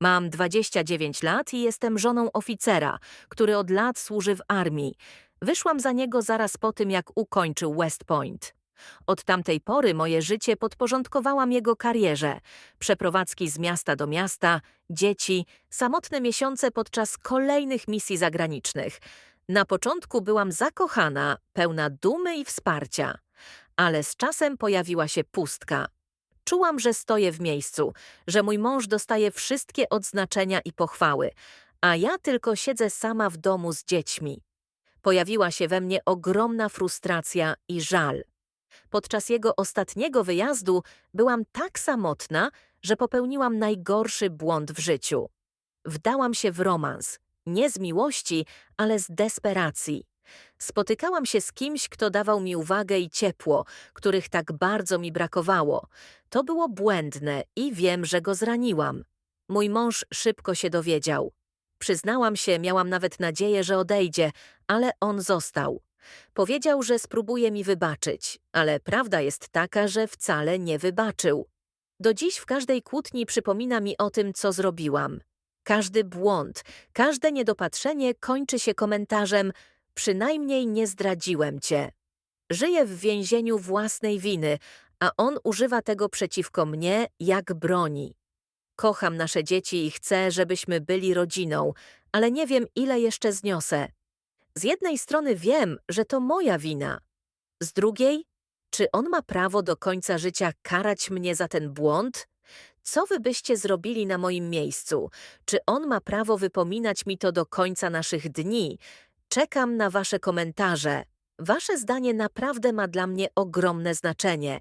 Mam 29 lat i jestem żoną oficera, który od lat służy w armii. Wyszłam za niego zaraz po tym, jak ukończył West Point. Od tamtej pory moje życie podporządkowałam jego karierze. Przeprowadzki z miasta do miasta, dzieci, samotne miesiące podczas kolejnych misji zagranicznych. Na początku byłam zakochana, pełna dumy i wsparcia. Ale z czasem pojawiła się pustka. Czułam, że stoję w miejscu, że mój mąż dostaje wszystkie odznaczenia i pochwały, a ja tylko siedzę sama w domu z dziećmi. Pojawiła się we mnie ogromna frustracja i żal. Podczas jego ostatniego wyjazdu byłam tak samotna, że popełniłam najgorszy błąd w życiu. Wdałam się w romans, nie z miłości, ale z desperacji. Spotykałam się z kimś, kto dawał mi uwagę i ciepło, których tak bardzo mi brakowało. To było błędne i wiem, że go zraniłam. Mój mąż szybko się dowiedział. Przyznałam się, miałam nawet nadzieję, że odejdzie, ale on został. Powiedział, że spróbuje mi wybaczyć, ale prawda jest taka, że wcale nie wybaczył. Do dziś w każdej kłótni przypomina mi o tym, co zrobiłam. Każdy błąd, każde niedopatrzenie kończy się komentarzem przynajmniej nie zdradziłem cię. Żyję w więzieniu własnej winy, a on używa tego przeciwko mnie jak broni. Kocham nasze dzieci i chcę, żebyśmy byli rodziną, ale nie wiem, ile jeszcze zniosę. Z jednej strony wiem, że to moja wina. Z drugiej, czy on ma prawo do końca życia karać mnie za ten błąd? Co wy byście zrobili na moim miejscu? Czy on ma prawo wypominać mi to do końca naszych dni? Czekam na wasze komentarze. Wasze zdanie naprawdę ma dla mnie ogromne znaczenie.